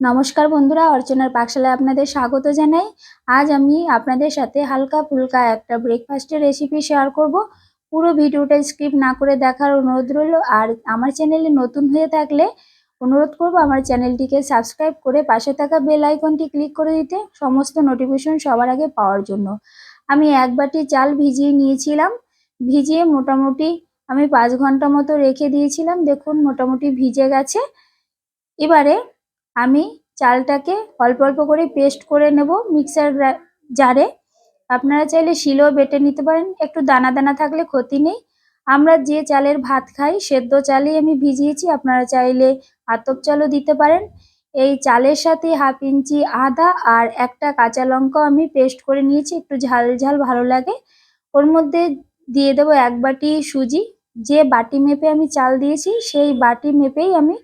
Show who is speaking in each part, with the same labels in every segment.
Speaker 1: নমস্কার বন্ধুরা, অর্চনার পাকশালায় আপনাদের স্বাগত জানাই। আজ আমি আপনাদের সাথে হালকা ফুলকা একটা ব্রেকফাস্টের রেসিপি শেয়ার করব। পুরো ভিডিওটা স্কিপ না করে দেখার অনুরোধ রইল। আর আমার চ্যানেলে নতুন হয়ে থাকলে অনুরোধ করব আমার চ্যানেলটিকে সাবস্ক্রাইব করে পাশে থাকা বেল আইকনটি ক্লিক করে দিতে, সমস্ত নোটিফিকেশন সবার আগে পাওয়ার জন্য। আমি এক বাটি চাল ভিজিয়ে নিয়েছিলাম। ভিজিয়ে মোটামুটি আমি পাঁচ ঘণ্টা মতো রেখে দিয়েছিলাম। দেখুন, মোটামুটি ভিজে গেছে। এবারে আমি চালটাকে অল্প অল্প করে পেস্ট করে নেব মিক্সার জারে। আপনারা চাইলে শিলেও বেটে নিতে পারেন। একটু দানা দানা থাকলে ক্ষতি নেই। আমরা যে চালের ভাত খাই, সেদ্ধ চালই আমি ভিজিয়েছি। আপনারা চাইলে আতপ চালও দিতে পারেন। এই চালের সাথে হাফ ইঞ্চি আদা আর একটা কাঁচা লঙ্কাও আমি পেস্ট করে নিয়েছি। একটু ঝাল ঝাল ভালো লাগে। ওর মধ্যে দিয়ে দেবো এক বাটি সুজি। যে বাটি মেপে আমি চাল দিয়েছি, সেই বাটি মেপেই আমি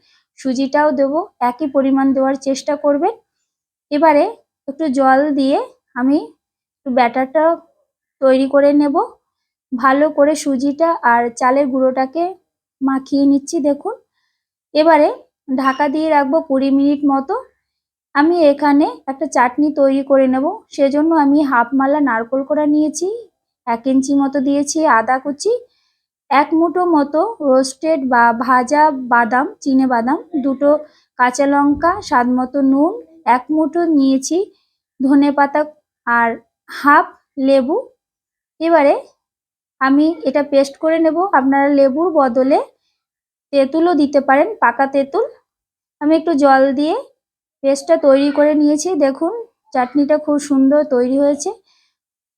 Speaker 1: সুজিটাও দেবো, একই পরিমাণ দেওয়ার চেষ্টা করবেন এবারে একটু জল দিয়ে আমি একটু ব্যাটারটা তৈরি করে নেব। ভালো করে সুজিটা আর চালের গুঁড়োটাকে মাখিয়ে নিচ্ছি, দেখুন। এবারে ঢাকা দিয়ে রাখব কুড়ি মিনিট মতো। আমি এখানে একটা চাটনি তৈরি করে নেব। সেজন্য আমি হাফ মালা নারকোল করা নিয়েছি, এক ইঞ্চি মতো দিয়েছি আদা কুচি। এক মুঠো মতো রোস্টেড বা ভাজা বাদাম, চিনে বাদাম, দুটো কাঁচা লঙ্কা, স্বাদ মতো নুন, এক মুঠো নিয়েছি ধনে পাতা আর হাফ লেবু। এবারে আমি এটা পেস্ট করে নেব। আপনারা লেবুর বদলে তেঁতুলও দিতে পারেন, পাকা তেঁতুল। আমি একটু জল দিয়ে পেস্টটা তৈরি করে নিয়েছি। দেখুন, চাটনিটা খুব সুন্দর তৈরি হয়েছে।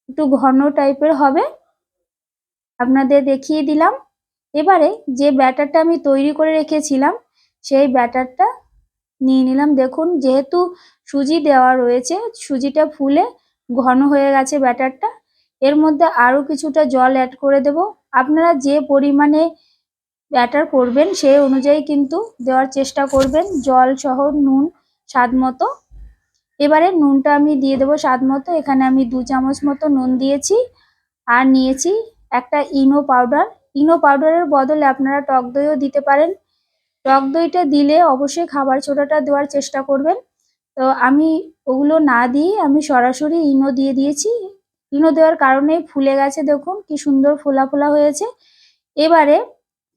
Speaker 1: একটু ঘন টাইপের হবে। আপনাদের দেখিয়ে দিলাম। এবারে যে ব্যাটারটা আমি তৈরি করে রেখেছিলাম, সেই ব্যাটারটা নিয়ে নিলাম। দেখুন, যেহেতু সুজি দেওয়া রয়েছে, সুজিটা ফুলে ঘন হয়ে গেছে ব্যাটারটা, এর মধ্যে আরও কিছুটা জল অ্যাড করে দেব। আপনারা যে পরিমাণে ব্যাটার করবেন, সেই অনুযায়ী কিন্তু দেওয়ার চেষ্টা করবেন। জল সহ নুন স্বাদ মতো। এবারে নুনটা আমি দিয়ে দেবো স্বাদ মতো। এখানে আমি দু চামচ মতো নুন দিয়েছি আর নিয়েছি একটা ইনো পাউডার। ইনো পাউডারের বদলে আপনারা টক দইও দিতে পারেন। টক দইটা দিলে অবশ্যই খাবার ছোটাটা দেওয়ার চেষ্টা করবেন। তো আমি ওগুলো না দিয়ে আমি সরাসরি ইনো দিয়ে দিয়েছি। ইনো দেওয়ার কারণে ফুলে গেছে, দেখুন কি সুন্দর ফোলা ফোলা হয়েছে। এবারে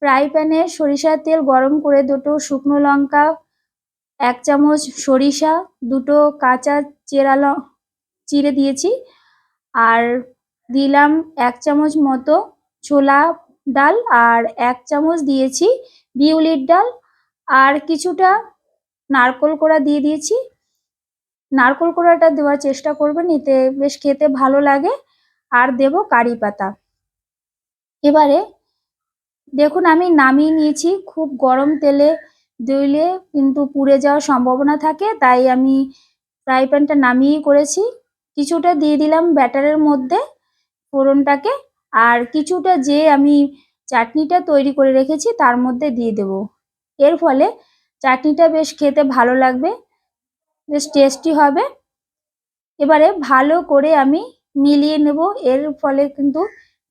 Speaker 1: ফ্রাই প্যানে সরিষার তেল গরম করে দুটো শুকনো লঙ্কা, এক চামচ সরিষা, দুটো কাঁচা চেরা চিড়ে দিয়েছি। আর দিলাম এক চামচ মতো ছোলা ডাল আর এক চামচ দিয়েছি বিউলির ডাল। আর কিছুটা নারকোল কোড়া দিয়ে দিয়েছি। নারকোল কোড়াটা দেওয়ার চেষ্টা করবেন, এতে বেশ খেতে ভালো লাগে। আর দেব কারি পাতা। এবারে দেখুন, আমি নামিয়ে নিয়েছি খুব গরম তেলে দিলে কিন্তু পুড়ে যাওয়ার সম্ভাবনা থাকে, তাই আমি ফ্রাই প্যানটা নামিয়েই করেছি। কিছুটা দিয়ে দিলাম ব্যাটারের মধ্যে। ফোড়নটাকে আর কিছুটা যে আমি চাটনিটা তৈরি করে রেখেছি তার মধ্যে দিয়ে দেব। এর ফলে চাটনিটা বেশ খেতে ভালো লাগবে, বেশ টেস্টি হবে। এবারে ভালো করে আমি মিলিয়ে নেব, এর ফলে কিন্তু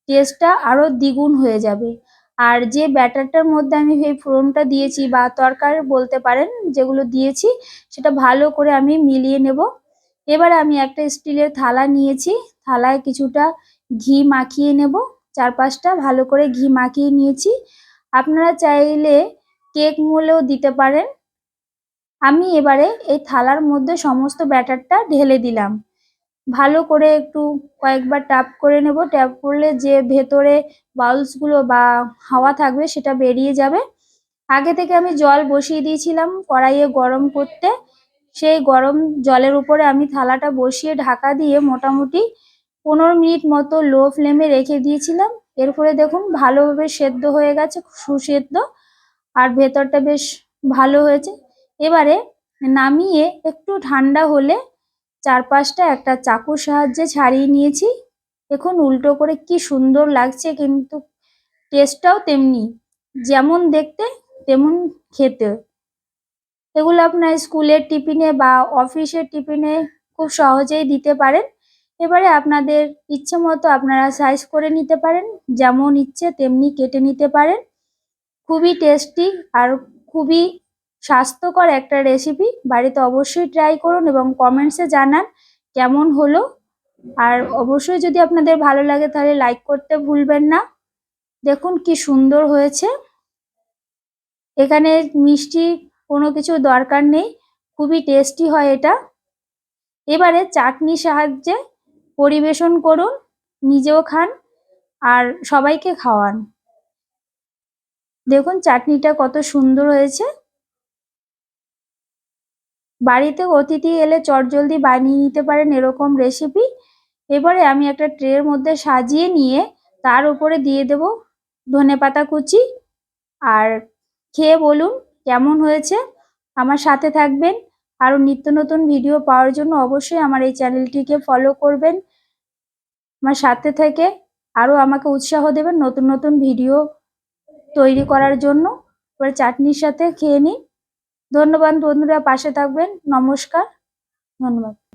Speaker 1: টেস্টটা আরও দ্বিগুণ হয়ে যাবে। আর যে ব্যাটারটার মধ্যে আমি এই ফোড়নটা দিয়েছি বা তরকারি বলতে পারেন যেগুলো দিয়েছি, সেটা ভালো করে আমি মিলিয়ে নেব। এবার আমি একটা স্টিলের থালা নিয়েছি, থালায় কিছুটা ঘি মাখিয়ে নেব। চারপাশটা ভালো করে ঘি মাখিয়ে নিয়েছি। আপনারা চাইলে কেক মোলেও দিতে পারেন। আমি এবারে এই থালার মধ্যে সমস্ত ব্যাটারটা ঢেলে দিলাম। ভালো করে একটু কয়েকবার ট্যাপ করে নেব। ট্যাপ করলে যে ভেতরে বাউলসগুলো বা হাওয়া থাকবে সেটা বেরিয়ে যাবে। আগে থেকে আমি জল বসিয়ে দিয়েছিলাম কড়াইয়ে গরম করতে। সেই গরম জলের উপরে আমি থালাটা বসিয়ে ঢাকা দিয়ে মোটামুটি পনেরো মিনিট মতো লো ফ্লেমে রেখে দিয়েছিলাম। এর ফলে দেখুন, ভালোভাবে সেদ্ধ হয়ে গেছে, সুসেদ্ধ, আর ভেতরটা বেশ ভালো হয়েছে। এবারে নামিয়ে একটু ঠান্ডা হলে চারপাশটা একটা চাকুর সাহায্যে ছাড়িয়ে নিয়েছি। দেখুন, উল্টো করে কি সুন্দর লাগছে, কিন্তু টেস্টটাও তেমনি, যেমন দেখতে, তেমন খেতে। এগুলো আপনার স্কুলের টিফিনে বা অফিসের টিফিনে খুব সহজেই দিতে পারেন। এবারে আপনাদের ইচ্ছে মতো আপনারা সাইজ করে নিতে পারেন, যেমন ইচ্ছে তেমনি কেটে নিতে পারেন। খুবই টেস্টি আর খুবই স্বাস্থ্যকর একটা রেসিপি বাড়িতে অবশ্যই ট্রাই করুন এবং কমেন্টসে জানান কেমন হলো। আর অবশ্যই যদি আপনাদের ভালো লাগে তাহলে লাইক করতে ভুলবেন না। দেখুন কি সুন্দর হয়েছে। এখানে মিষ্টি কোনো কিছু দরকার নেই। খুবই টেস্টি হয় এটা। এবারে চাটনির সাহায্যে পরিবেশন করুন, নিজেও খান আর সবাইকে খাওয়ান। দেখুন চাটনিটা কত সুন্দর হয়েছে। বাড়িতে অতিথি এলে চটজলদি বানিয়ে নিতে পারেন এরকম রেসিপি এবারে আমি একটা ট্রের মধ্যে সাজিয়ে নিয়ে তার উপরে দিয়ে দেব ধনেপাতা কুচি। আর খেয়ে বলুন কেমন হয়েছে। আমার সাথে থাকবেন আরও নিত্য নতুন ভিডিও পাওয়ার জন্য অবশ্যই আমার এই চ্যানেলটিকে ফলো করবেন। আমার সাথে থেকে আরও আমাকে উৎসাহ দেবেন নতুন নতুন ভিডিও তৈরি করার জন্য। এবার চাটনির সাথে খেয়ে নিই। ধন্যবাদ বন্ধুরা, পাশে থাকবেন। নমস্কার। ধন্যবাদ।